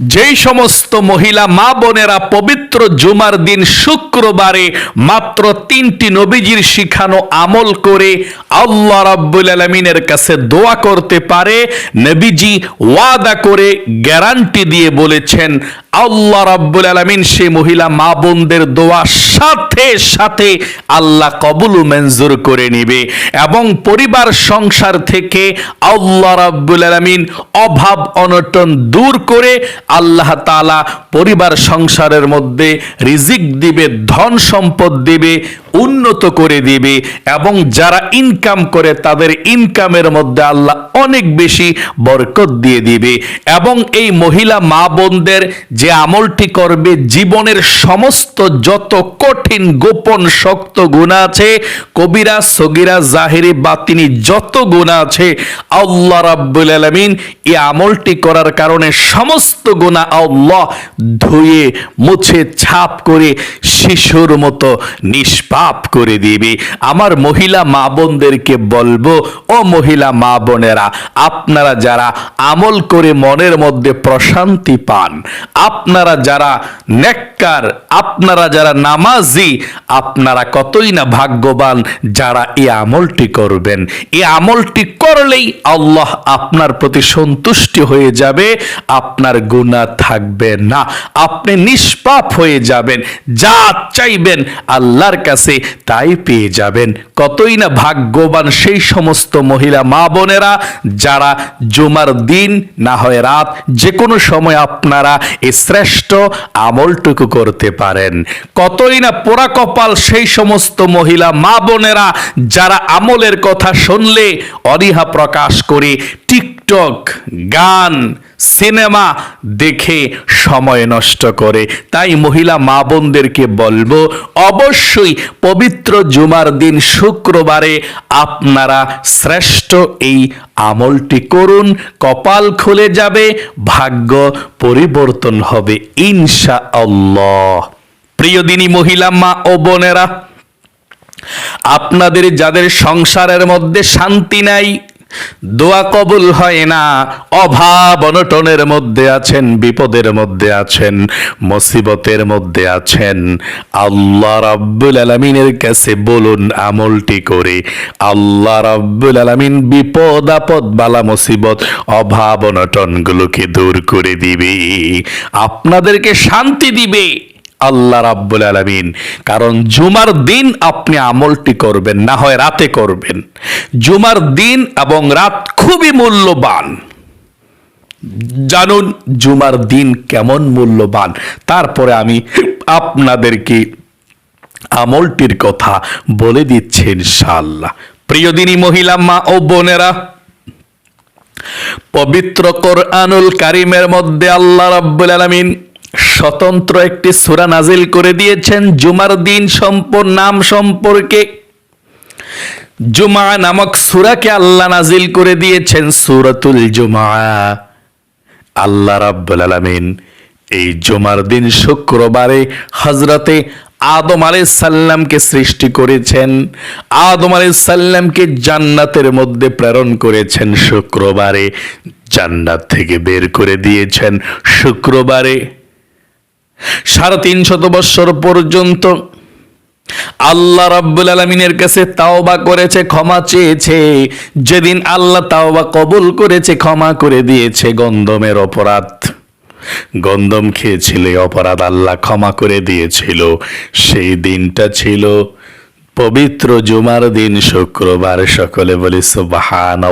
যেই সমস্ত মহিলা, মা বোনেরা পবিত্র জুমার দিন শুক্রবারে মাত্র তিনটি নবীজির শিখানো আমল করে আল্লাহ রাব্বুল আলমিনের কাছে দোয়া করতে পারে। নবীজি ওয়াদা করে গ্যারান্টি দিয়ে বলেছেন আল্লাহ রাব্বুল আলমিন সে মহিলা মা বোনদের দোয়া সাথে সাথে আল্লাহ কবুল মঞ্জুর করে নিবে এবং পরিবার সংসার থেকে আল্লাহ রাব্বুল আলমিন অভাব অনটন দূর করে আল্লাহ তাআলা পরিবার সংসারের মধ্যে রিজিক দিবে, ধন সম্পদ দিবে, উন্নত করে দিবে এবং যারা ইনকাম করে তাদের ইনকামের মধ্যে আল্লাহ অনেক বেশি বরকত দিয়ে দিবে এবং এই মহিলা মা বোনদের যে আমলটি করবে, জীবনের সমস্ত যত কঠিন গোপন শক্ত গুণা আছে, কবিরা, সগিরা, জাহেরি, বাতিনি, যত গুণা আছে, আল্লাহ রাব্বুল আলামিন এই আমলটি করার কারণে সমস্ত গুণা আল্লাহ ধুয়ে, মুছে, ছাপ করে শিশুর মতো নিষ্পাপ করে দিবে। আমার মহিলা মা বোনদেরকে বলব, ও মহিলা মা বোনেরা, আপনারা যারা আমল করে মনের মধ্যে প্রশান্তি পান আপনারা যারা নেককার, আপনারা যারা নামাজি, আপনারা কতই না ভাগ্যবান যারা এই আমলটি করবেন। এই আমলটি করলেই আল্লাহ আপনার প্রতি সন্তুষ্টি হয়ে যাবে, আপনার গুণা থাকবে না। আপনি নিষ্পাপ হয়ে যাবেন, যা চাইবেন আল্লাহর কাছে তাই পেয়ে যাবেন। কতই না ভাগ্যবান সেই সমস্ত মহিলা মা বোনেরা যারা জুমার দিন, না হয় রাত যে কোনো সময় আপনারা এই শ্রেষ্ঠ আমলটুকু করতে পারেন। কতই না পোড়া কপাল সেই সমস্ত মহিলা, মা বোনেরা যারা আমলের কথা শুনলে অনীহা প্রকাশ করে। টিকটক, গান সিনেমা দেখে সময় নষ্ট করে। তাই মহিলা মা বোনদেরকে বলব, অবশ্যই পবিত্র জুমার দিন শুক্রবারে আপনারা শ্রেষ্ঠ এই আমলটি করুন, কপাল খুলে যাবে, ভাগ্য পরিবর্তন হবে ইনশা আল্লাহ প্রিয় দিনী মহিলা মা ও বোনেরা, আপনাদের যাদের সংসারের মধ্যে শান্তি নাই দোয়া কবুল হয় না। অভাব অনটনের মধ্যে আছেন, বিপদের মধ্যে আছেন, মুসিবতের মধ্যে আছেন। আল্লাহ রাব্বুল আলামিনের কাছে বলুন আমলটি করে। আল্লাহ রাব্বুল আলামিন বিপদ, আপদ, বালা, মুসিবত, অভাব, অনটনগুলোকে দূর করে দিবে। আপনাদেরকে শান্তি দিবে। আল্লাহ রাব্বুল আলামিন। কারণ জুমার দিন আপনি আমলটি করবেন, না হয় রাতে করবেন। জুমার দিন এবং রাত খুবই মূল্যবান। জানুন জুমার দিন কেমন মূল্যবান। তারপরে আমি আপনাদেরকে আমলটির কথা বলে দিচ্ছি ইনশাআল্লাহ। প্রিয় দিনী মহিলা, মা ও বোনেরা, পবিত্র কোরআনুল কারিমের মধ্যে আল্লাহ রাব্বুল আলামিন স্বতন্ত্র একটি সূরা নাজিল করে দিয়েছেন। জুমার দিন সম্পর, নাম সম্পর্কে জুমা নামক সূরাকে আল্লাহ নাজিল করে দিয়েছেন সূরাতুল জুমা। আল্লাহ রাব্বুল আলামিন এই জুমার দিন শুক্রবারে হজরতে আদম সাল্লামকে সৃষ্টি করেছেন। আদম সাল্লামকে জান্নাতের মধ্যে প্রেরণ করেছেন শুক্রবারে। জান্নাত থেকে বের করে দিয়েছেন শুক্রবারে। সাড়ে তিনশত বৎসর পর্যন্ত আল্লাহ রাব্বুল আলমিনের কাছে তাওবা করেছে, ক্ষমা চেয়েছে। যেদিন আল্লাহ তাওবা কবুল করেছে, ক্ষমা করে দিয়েছে গন্ধমের অপরাধ। গন্ধম খেয়েছিল অপরাধ আল্লাহ ক্ষমা করে দিয়েছিল। সেই দিনটা ছিল পবিত্র জুমার দিন, শুক্রবার। সকলে বলি সুবাহান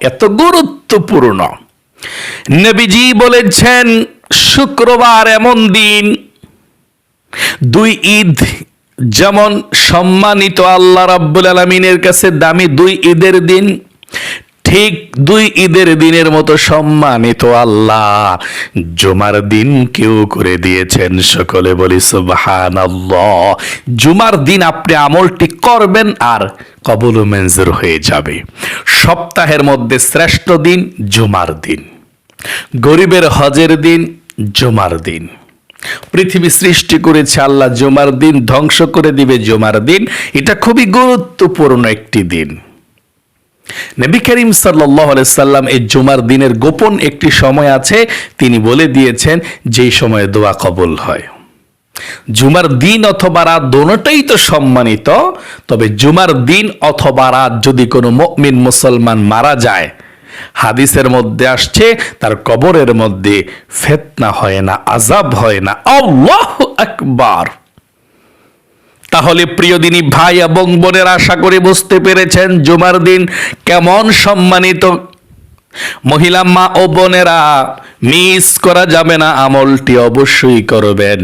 এত গুরুত্বপূর্ণ। নবীজি বলেছেন শুক্রবার এমন দিন। দুই ঈদ যেমন সম্মানিত আল্লাহ রাব্বুল আলমিনের কাছে দামি দুই ঈদের দিন, ঠিক দুই ঈদের দিনের মতো সম্মানিত আল্লাহ। জুমার দিন কেউ করে দিয়েছেন সকলে বলি সুবাহান জুমার দিন আপনি আমলটি করবেন আর কবল মেঞ্জুর হয়ে যাবে। সপ্তাহের মধ্যে শ্রেষ্ঠ দিন জুমার দিন। গরিবের হজের দিন জুমার দিন। পৃথিবী সৃষ্টি করেছে আল্লাহ জুমার দিন, ধ্বংস করে দিবে জুমার দিন। এটা খুবই গুরুত্বপূর্ণ একটি দিন। নবী করিম সাল্লাম এই জুমার দিনের গোপন একটি সময় আছে। তিনি বলে দিয়েছেন যেই সময়ে দোয়া কবুল হয়। জুমার দিন অথবা রাত দোনোটাই তো সম্মানিত, তবে জুমার দিন অথবা রাত যদি কোনো মুমিন মুসলমান মারা যায় হাদিসের মধ্যে আসছে, তার কবরের মধ্যে ফেতনা হয় না আজাব হয় না। আল্লাহ আকবার। তাহলে প্রিয় দিনী ভাই এবং বোনের, আশা করে বুঝতে পেরেছেন জুমার দিন কেমন সম্মানিত মহিলা মা ও বোনেরা। মিস করা যাবে না, আমলটি অবশ্যই করবেন।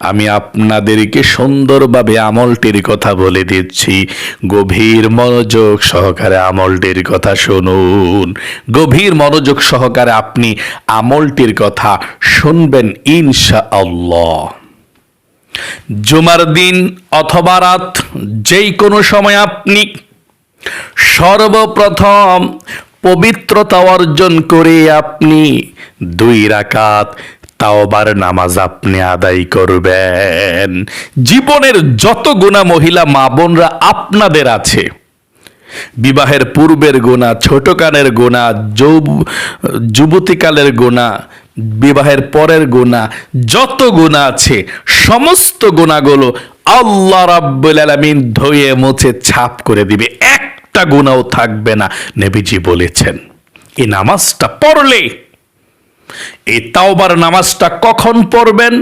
আমি আপনাদেরকে সুন্দরভাবে আমলটির কথা বলে দিচ্ছি। গভীর মনোযোগ সহকারে আমলটির কথা শুনুন। গভীর মনোযোগ সহকারে আপনি আমলটির কথা শুনবেন ইনশা আল্লাহ জুমার দিন অথবা রাত যেই কোনো সময় আপনি সর্বপ্রথম পবিত্রতা অর্জন করে আপনি দুই রাকাত তাওবার নামাজ আপনি আদায় করবেন। জীবনের যত গুণা মহিলা মা বোনরা আপনাদের আছে, বিবাহের পূর্বের গোনা ছোট কানের গোনা যৌব- যুবতীকালের গোনা বিবাহের পরের গোনা যত গোনা আছে, সমস্ত গোনাগুলো আল্লাহ রাব্বুল আলামিন ধুয়ে মুছে ছাপ করে দিবে। একটা গুণাও থাকবে না। নেবিজি বলেছেন, এই নামাজটা পড়লে, এই তাওবার নামাজটা কখন পড়বেন?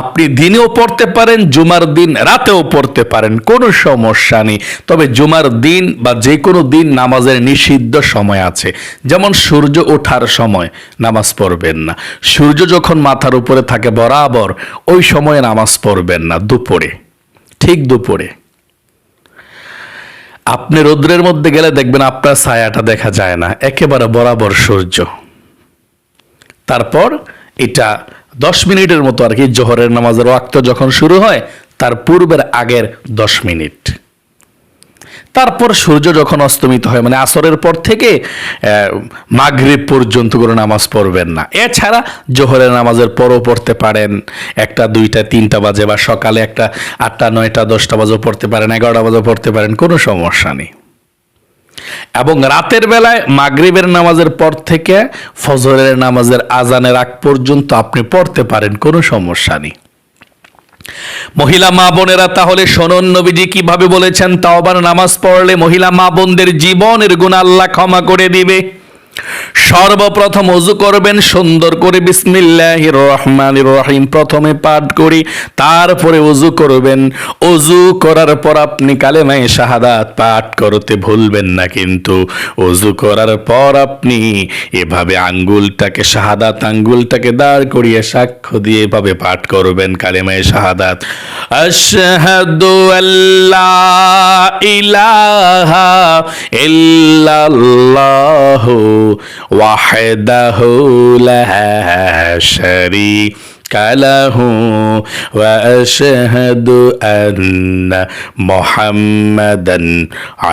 আপনি দিনেও পড়তে পারেন, জুমার দিন রাতেও পড়তে পারেন, কোনো সমস্যা নেই। তবে জুমার দিন বা যে কোনো দিন নামাজের নিষিদ্ধ সময় আছে। যেমন সূর্য ওঠার সময় নামাজ পড়বেন না। সূর্য যখন মাথার উপরে থাকে বরাবর, ওই সময়ে নামাজ পড়বেন না, দুপুরে, ঠিক দুপুরে। আপনি রৌদ্রের মধ্যে গেলে দেখবেন আপনার ছায়াটা দেখা যায় না, একেবারে বরাবর সূর্য। তারপর এটা দশ মিনিটের মতো আর কি, জোহরের নামাজের ওয়াক্ত যখন শুরু হয়, তার পূর্বের আগের দশ মিনিট। তারপর সূর্য যখন অস্তমিত হয় মানে আসরের পর থেকে মাগরিব পর্যন্ত করে নামাজ পড়বেন না। এছাড়া জোহরের নামাজের পরও পড়তে পারেন। একটা, দুইটা, তিনটা বাজে বা সকালে একটা আটটা, নয়টা, দশটা বাজেও পড়তে পারেন, এগারোটা বাজেও পড়তে পারেন, কোনো সমস্যা নেই। এবং রাতের বেলায় মাগরিবের নামাজের পর থেকে ফজরের নামাজের আজানের আগ পর্যন্ত আপনি পড়তে পারেন, কোনো সমস্যা নেই। মহিলা মা বোনেরা, তাহলে শোনন নবীজি কীভাবে বলেছেন, তাওবার নামাজ পড়লে মহিলা মা বোনদের জীবনের গুণ আল্লাহ ক্ষমা করে দিবে। সর্বপ্রথম অজু করবেন, সুন্দর করে বিসমিল্লাহ রহমান রহিম প্রথমে পাঠ করি, তারপরে অজু করবেন। অজু করার পর আপনি কালে কালেমায় শাহাদাত পাঠ করতে ভুলবেন না কিন্তু। অজু করার পর আপনি এভাবে আঙ্গুলটাকে, শাহাদাত আঙ্গুলটাকে দাঁড় করিয়ে সাক্ষ্য দিয়ে এভাবে পাঠ করবেন কালে কালেমায় শাহাদাত। আশহাদু আল্লাহ ইলাহা ইল্লাল্লাহু শারীকা লাহু ওয়া আশহাদু আন্না মুহাম্মাদান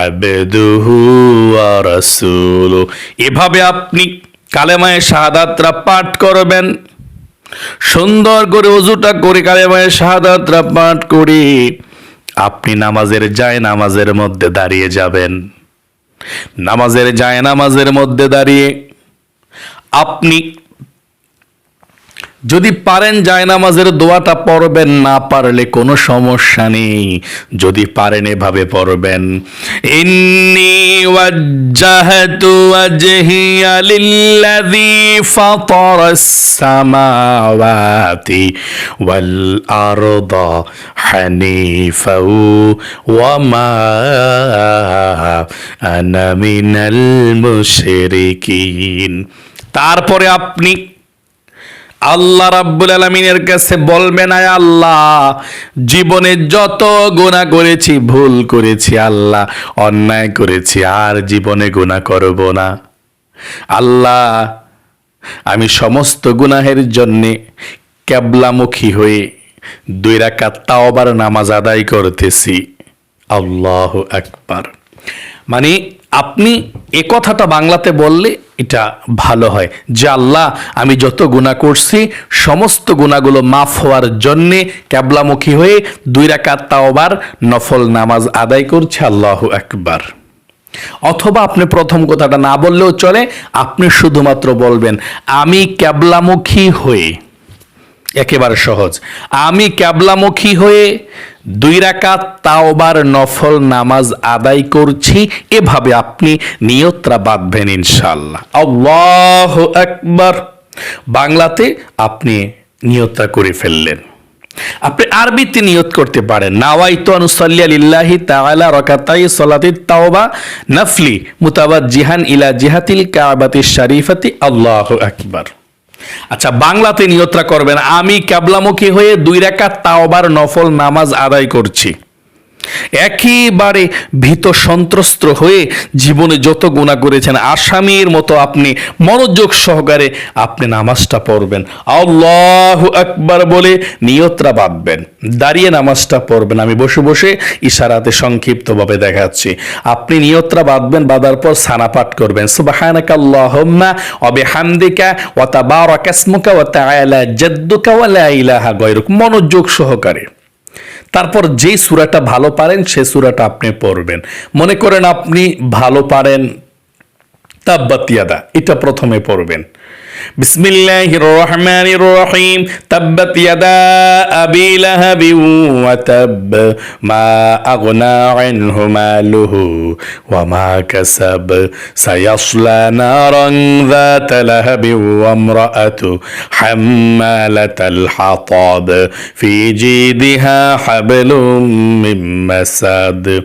আবদুহু ওয়া রাসূলুহু এভাবে আপনি কালেমায়ে শাহাদাতরা পাঠ করবেন। সুন্দর করে অজুটা করে কালেমায়ে শাহাদাতরা পাঠ করে আপনি নামাজের যায় নামাজের মধ্যে দাঁড়িয়ে যাবেন। নামাজের যায় নামাজের মধ্যে দাঁড়িয়ে আপনি যদি পারেন যায় নামাজের দোয়াটা পড়বেন, না পারলে কোনো সমস্যা নেই। যদি পারেন এভাবে পড়বেন, ইন্নি ওয়াজ্জাহতু ওয়াজহিয়া লিল্লাযী ফাতারাস সামাওয়াতি ওয়াল আরদা হানিফাও ওয়া মা আনা মিনাল মুশরিকিন। তারপরে আপনি আল্লাহ রাব্বুল আলমিনের কাছে বলবেন আয় আল্লাহ, জীবনে যত গুণা করেছি, ভুল করেছি, আল্লাহ, অন্যায় করেছি, আর জীবনে গুণা করব না। আল্লাহ, আমি সমস্ত গুনাহের জন্যে ক্যাবলামুখী হয়ে দুই রাকাত তাওবার নামাজ আদায় করতেছি। আল্লাহ আকবার। মানে আপনি এ কথাটা বাংলাতে বললে এটা ভালো হয়। যে আল্লাহ, আমি যত গুণা করছি, সমস্ত গুণাগুলো মাফ হওয়ার জন্যে ক্যাবলামুখী হয়ে দুই রাকাত তাওবার, নফল নামাজ আদায় করছে আল্লাহ একবার অথবা আপনি প্রথম কথাটা না বললেও চলে, আপনি শুধুমাত্র বলবেন, আমি ক্যাবলামুখী হয়ে। একেবারে সহজ। আমি ক্যাবলামুখী হয়ে দুই রাকাত তাওবার নফল নামাজ আদায় করছি, এভাবে আপনি নিয়তরা বাঁধবেন ইনশাল্লাহ আল্লাহ একবার বাংলাতে আপনি নিয়তটা করে ফেললেন। আপনি আরবিতে নিয়ত করতে পারেন। নাওয়াইতু আনুসাল্লি লিল্লাহি তাআলা রাকাতাই সালাতি তাওবা নাফলি মুতাওয়াজ্জিহান ইলা জিহাতিল কাবাতি শরীফাতি। আল্লাহু আকবার। আচ্ছা বাংলাতে নিয়তরা করবেন। আমি ক্যাবলামুখী হয়ে দুই রাকাত তাওবার নফল নামাজ আদায় করছি। একেবারে ভীত সন্ত্রস্ত হয়ে জীবনে যত গুণা করেছেন, আসামির মতো আপনি মনোযোগ সহকারে আপনি নামাজটা পড়বেন। আল্লাহ আকবার বলে নিয়তরা বাঁধবেন দাঁড়িয়ে নামাজটা পড়বেন। আমি বসে বসে ইশারাতে সংক্ষিপ্তভাবে দেখাচ্ছি। আপনি নিয়তরা বাঁধবেন বাঁধার পর সানা পাঠ করবেন। সুবাহানাকা ওয়া বিহামদিকা ওয়া তাবারাকা ইসমুকা ওয়া তাআলা জাদ্দুকা ওয়া লা ইলাহা গায়রুক। মনোযোগ সহকারে। তারপর যে সুরাটা ভালো পারেন সে সুরাটা আপনি পড়বেন। মনে করেন আপনি ভালো পারেন তাব্বাতিয়াদা এটা প্রথমে পড়বেন। بسم الله الرحمن الرحيم تبت يدا أبي لهب وتب ما أغنى عنه ماله وما كسب سيصلى نارا ذات لهب وامرأة حمالة الحطاب في جيدها حبل من مساد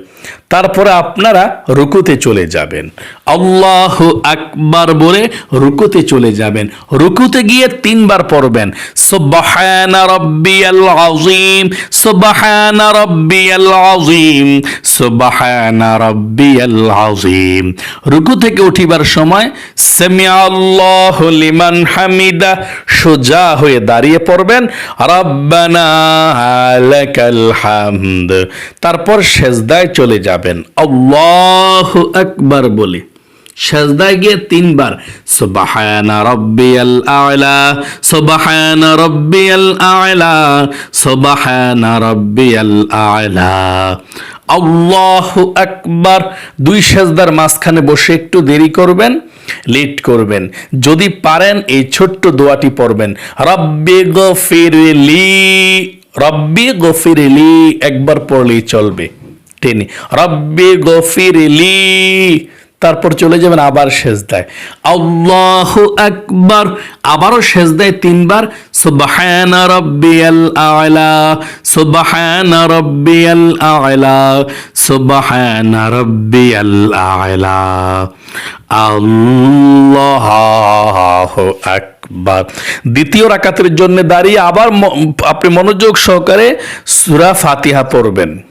তারপরে আপনারা রুকুতে চলে যাবেন। আল্লাহ আকবার বলে রুকুতে চলে যাবেন। রুকুতে গিয়ে তিনবার পড়বেন। সুবহানা রাব্বিয়াল আযীম, সুবহানা রাব্বিয়াল আযীম, সুবহানা রাব্বিয়াল আযীম। রুকু থেকে উঠিবার সময় সামিআ আল্লাহু লিমান হামিদা সোজা হয়ে দাঁড়িয়ে পড়বেন। রাব্বানা লাকাল হামদ। তারপর সেজদায় চলে যাবেন। আল্লাহু আকবার বলে। গিয়ে তিনবার আল্লাহু দুই সেজদার মাঝখানে বসে একটু দেরি করবেন, লেট করবেন। যদি পারেন এই ছোট্ট দোয়াটি পড়বেন, রব্বি গফিরলি রব্বি গফিরলি একবার পড়লেই চলবে। টেনে রব্বি গফিরলি তারপর চলে যাবেন আবার শেষ সেজদায়। আল্লাহ আকবার। আবারও সেজদায় তিনবার। সুবহানা রাব্বিয়াল আ'লা। সুবহানা রাব্বিয়াল আ'লা। সুবহানা রাব্বিয়াল আ'লা। আল্লাহু আকবার। দ্বিতীয় রাকাতের জন্য দাঁড়িয়ে আবার আপনি মনোযোগ সহকারে সুরা ফাতিহা পড়বেন।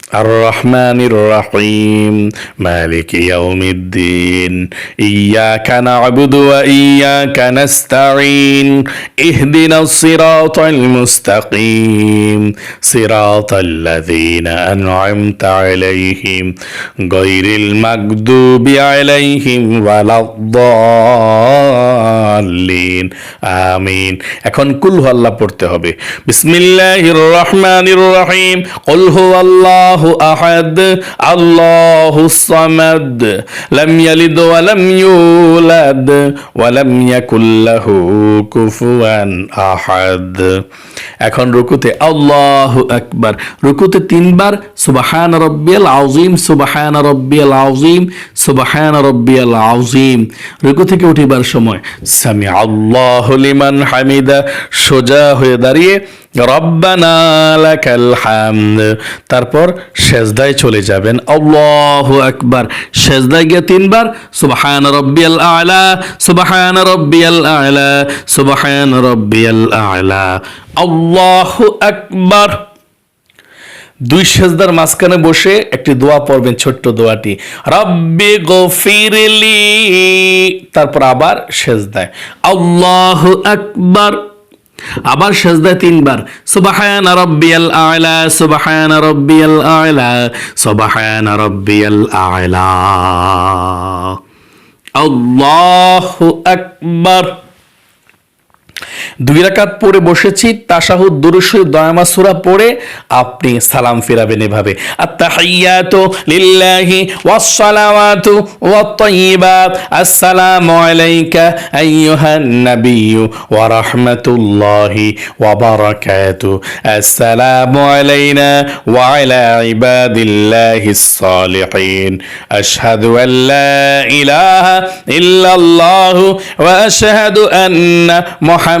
الرحمن الرحيم مالك يوم الدين إياك نعبد وإياك نستعين اهدنا الصراط المستقيم صراط الذين أنعمت عليهم غير المغضوب عليهم ولا الضالين আমিন এখন কুল হু আল্লাহ পড়তে হবে বিসমিল্লাহির রহমানির রহিম কুল হু আল্লাহু আহাদ আল্লাহুস সামাদ, লাম ইয়ালিদ ওয়া লাম ইউলাদ, ওয়া লাম ইয়াকুল লাহু কুফুয়ান আহাদ। এখন রুকুতে আল্লাহু আকবার। রুকুতে তিনবার, সুবহান রব্বিয়াল আযীম, সুবহান রব্বিয়াল আযীম, সুবহান রব্বিয়াল আযীম। রুকু থেকে উঠিবার সময় সামি আল্লাহ লিমান হামিদা, সোজা হয়ে দাঁড়িয়ে, রব্বানা লাকাল হামদ। তারপর সেজদায় চলে যাবেন। আল্লাহু আকবার। সেজদায় গিয়ে তিনবার, সুবহান রব্বিয়াল আ'লা, সুবহান রব্বিয়াল আ'লা, সুবহান রব্বিয়াল আ'লা। আল্লাহু আকবার। দুই সেজদার মাঝখানে বসে একটি দোয়া পড়বেন, ছোট্ট দোয়াটি। রব্বি গফিরলি। তারপর আবার সেজদায়। আল্লাহু আকবার। আবার সেজদায় তিনবার সুবহান রব্বিয়াল আয়লা সুবহান রব্বিয়াল আয়লা সুবহান রব্বিয়াল আয়লা আল্লাহু আকবার। দুই রাকাত পড়ে বসেছি, তাশাহুদ দুরুশরীফ দয়ামা সূরা পড়ে আপনি সালাম ফিরাবেন এভাবে। আত্তাহিয়াতু লিল্লাহি ওয়াস সালাওয়াতু ওয়াত তাইয়িবাত আসসালামু আলাইকা আইয়ুহান নাবিয়্যু ওয়া রাহমাতুল্লাহি ওয়া বারাকাতু। আসসালামু আলাইনা ওয়া আলা ইবাদিল্লাহিস সালিহিন আশহাদু ইলাহা ইল্লাল্লাহু ওয়া আশহাদু আন্না মুহাম্মাদান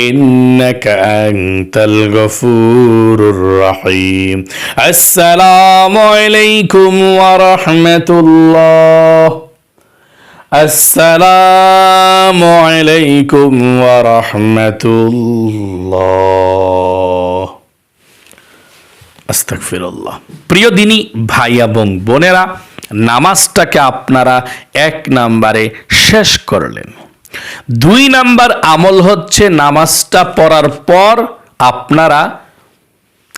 إنك أنت الغفور الرحيم السلام عليكم ورحمة الله السلام عليكم ورحمة الله আস্তাগফিরুল্লাহ প্রিয় দিনী ভাই এবং বোনেরা নামাজটাকে আপনারা এক নাম্বারে শেষ করলেন দুই নাম্বার আমল হচ্ছে নামাজটা পড়ার পর আপনারা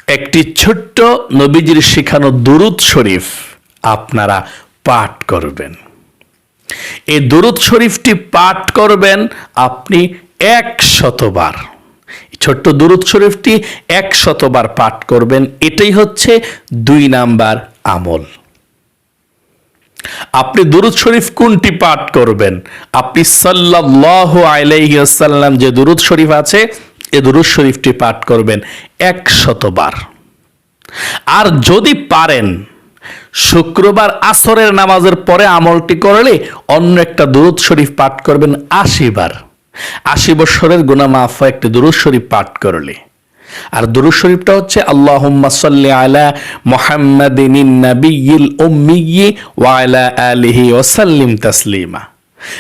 একটি ছোট্ট নবীজির শেখানো দুরুদ শরীফ আপনারা পাঠ করবেন। এই দুরুদ শরীফটি পাঠ করবেন আপনি এক শতবার ছোট্ট দুরুদ শরীফটি এক শতবার পাঠ করবেন, এটাই হচ্ছে দুই নাম্বার আমল। আপনি দুরুদ শরীফ কোনটি পাঠ করবেন? আপনি সাল্লাল্লাহু আলাইহি আসাল্লাম যে দুরুদ শরীফ আছে, এ দুরুদ শরীফটি পাঠ করবেন এক শতবার আর যদি পারেন, শুক্রবার আসরের নামাজের পরে আমলটি করলে অন্য একটা দুরুদ শরীফ পাঠ করবেন আশি বার। আশি বছরের গুণা একটি দুরুদ শরীফ পাঠ করলে। আর দুরুদ শরীফটা হচ্ছে, আল্লাহুম্মা সাল্লি আলা মুহাম্মাদিন নাবিয়্যিল উম্মিয়্যি ওয়া আলা আলিহি ওয়া সাল্লিম তাসলিমা।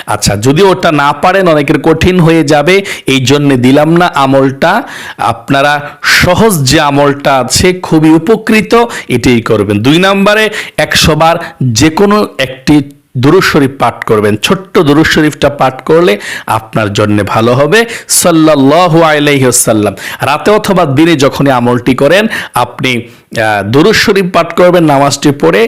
আচ্ছা যদি ওটা না পারেন, অনেকের কঠিন হয়ে যাবে। এই জন্য দিলাম না আমলটা। আপনারা সহজ যে আমলটা আছে, খুবই উপকৃত, এটাই করবেন। দুই নম্বরে, একশো বার যে কোনো একটি দুরুদ শরীফ পাঠ করবেন। ছোট্ট দুরুদ শরীফটা পাঠ করলে আপনার জন্য ভালো হবে। সাল্লাল্লাহু আলাইহি ওয়াসাল্লাম। রাতে অথবা দিনে যখনই আমলটি করেন, আপনি দুরুদ শরীফ পাঠ করবেন নামাজটি পড়ে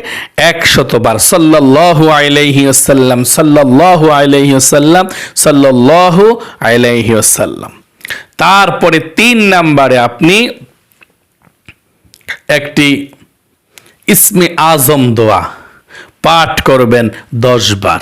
একশতবার সাল্লাল্লাহু আলাইহি ওয়াসাল্লাম, সাল্লাল্লাহু আলাইহি ওয়াসাল্লাম, সাল্লাল্লাহু আলাইহি ওয়াসাল্লাম। তারপরে তিন নাম্বারে আপনি একটি ইসমে আজম দোয়া পাঠ করবেন দশ বার।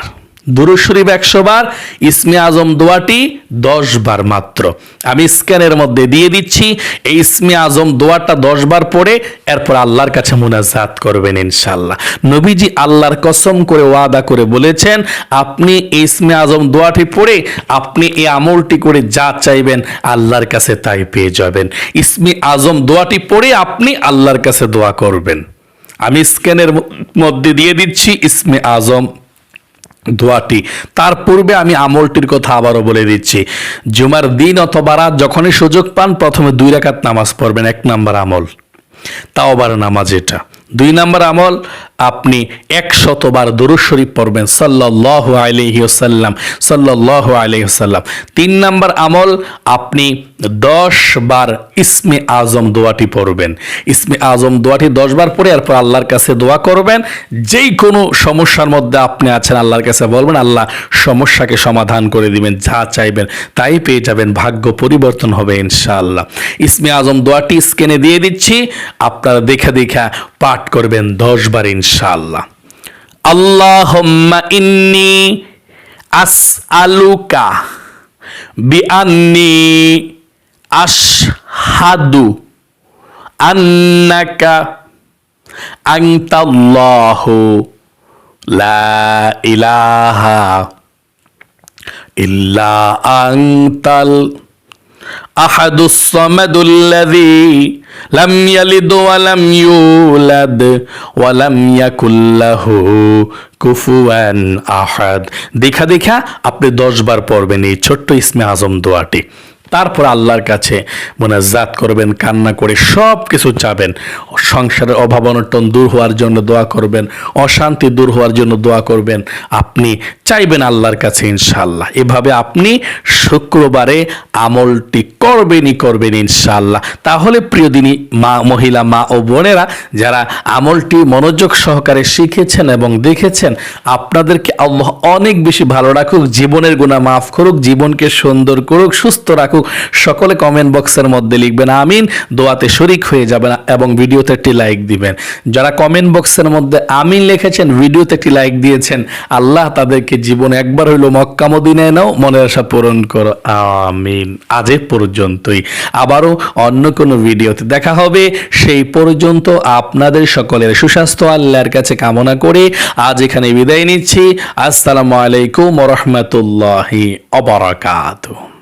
দুরু শরীফ একশো বার, ইসমে আজম দোয়াটি দশ বার মাত্র। আমি স্ক্যানের মধ্যে দিয়ে দিচ্ছি, এই ইসমে আজম দোয়াটা দশ বার পড়ে এরপর আল্লাহর কাছে মুনাজাত করবেন ইনশাল্লাহ নবীজি আল্লাহর কসম করে ওয়াদা করে বলেছেন, আপনি এই ইসমে আজম দোয়াটি পড়ে, আপনি এই আমলটি করে যা চাইবেন আল্লাহর কাছে তাই পেয়ে যাবেন। ইসমে আজম দোয়াটি পড়ে আপনি আল্লাহর কাছে দোয়া করবেন। আমি স্ক্যানের মধ্যে দিয়ে দিচ্ছি, ইসমে আজম দোয়াটি। তার পূর্বে আমি আমলটির কথা আবারও বলে দিচ্ছি। জুমার দিন অথবা রাত যখনই সুযোগ পান, প্রথমে দুই রাকাত নামাজ পড়বেন, এক নাম্বার আমল। তাও আবার নামাজ এটা। দুই নাম্বার আমল, আপনি একশতবার দরুদ শরীফ পড়বেন সাল্লাহ আলহি সাল্লাম সাল্লাহ আলহি সাল্লাম তিন নাম্বার আমল, আপনি দশ বার ইসমে আজম দোয়াটি পড়বেন। ইসমে আজম দোয়াটি দশ বার পরে এরপর আল্লাহর কাছে দোয়া করবেন। যেই কোনো সমস্যার মধ্যে আপনি আছেন, আল্লাহর কাছে বলবেন, আল্লাহ সমস্যাকে সমাধান করে দিবেন, যা চাইবেন তাই পেয়ে যাবেন, ভাগ্য পরিবর্তন হবে ইনশাআল্লাহ। ইসমে আজম দোয়াটি স্ক্যানে দিয়ে দিচ্ছি, আপনারা দেখা দেখা পাঠ করবেন দশ বার ইনশাআল্লাহ। আল্লাহম্মা ইন্নি আস আলুকা বিআন্নি আশহাদু আন্নাকা আনতাল্লাহু লা ইলাহা ইল্লা আনতাল أحد الصمد الذي لم يلد ولم يولد ولم يكن له কুফুয়ান আহাদ দেখা দেখা আপনি দশ বার পড়বেন এই ছোট্ট ইসমে আজম দোয়াটি তারপর আল্লাহর কাছে মোনাজাত করবেন, কান্না করে সব কিছু চাবেন। সংসারের অভাব অনটন দূর হওয়ার জন্য দোয়া করবেন, অশান্তি দূর হওয়ার জন্য দোয়া করবেন। আপনি চাইবেন আল্লাহর কাছে ইনশাল্লাহ এভাবে আপনি শুক্রবারে আমলটি করবেনই করবেন ইনশাল্লাহ তাহলে প্রিয় দিনী মা, মহিলা, মা ও বোনেরা, যারা আমলটি মনোযোগ সহকারে শিখেছেন এবং দেখেছেন, আপনাদেরকে আল্লাহ অনেক বেশি ভালো রাখুক, জীবনের গুণা মাফ করুক, জীবনকে সুন্দর করুক, সুস্থ রাখুক। সকলে কমেন্ট বক্সের মধ্যে লিখবেন, আমিন। দোয়াতে শরিক হয়ে যাবেন এবং ভিডিওতে একটি লাইক দিবেন। যারা কমেন্ট বক্সের মধ্যে আমিন লিখেছেন, ভিডিওতে একটি লাইক দিয়েছেন, আল্লাহ তাদেরকে জীবনে একবার হইল মক্কা, মদিনায় নাও, মনের আশা পূরণ করো। আমিন। আজ পর্যন্তই। আবারও অন্য কোনো ভিডিওতে দেখা হবে। সেই পর্যন্ত আপনাদের সকলের সুস্বাস্থ্য, আল্লাহর কাছে কামনা করে আজ এখানে বিদায় নিচ্ছি। আসসালামু আলাইকুম রহমতুল্লাহি অবরাকাতুহ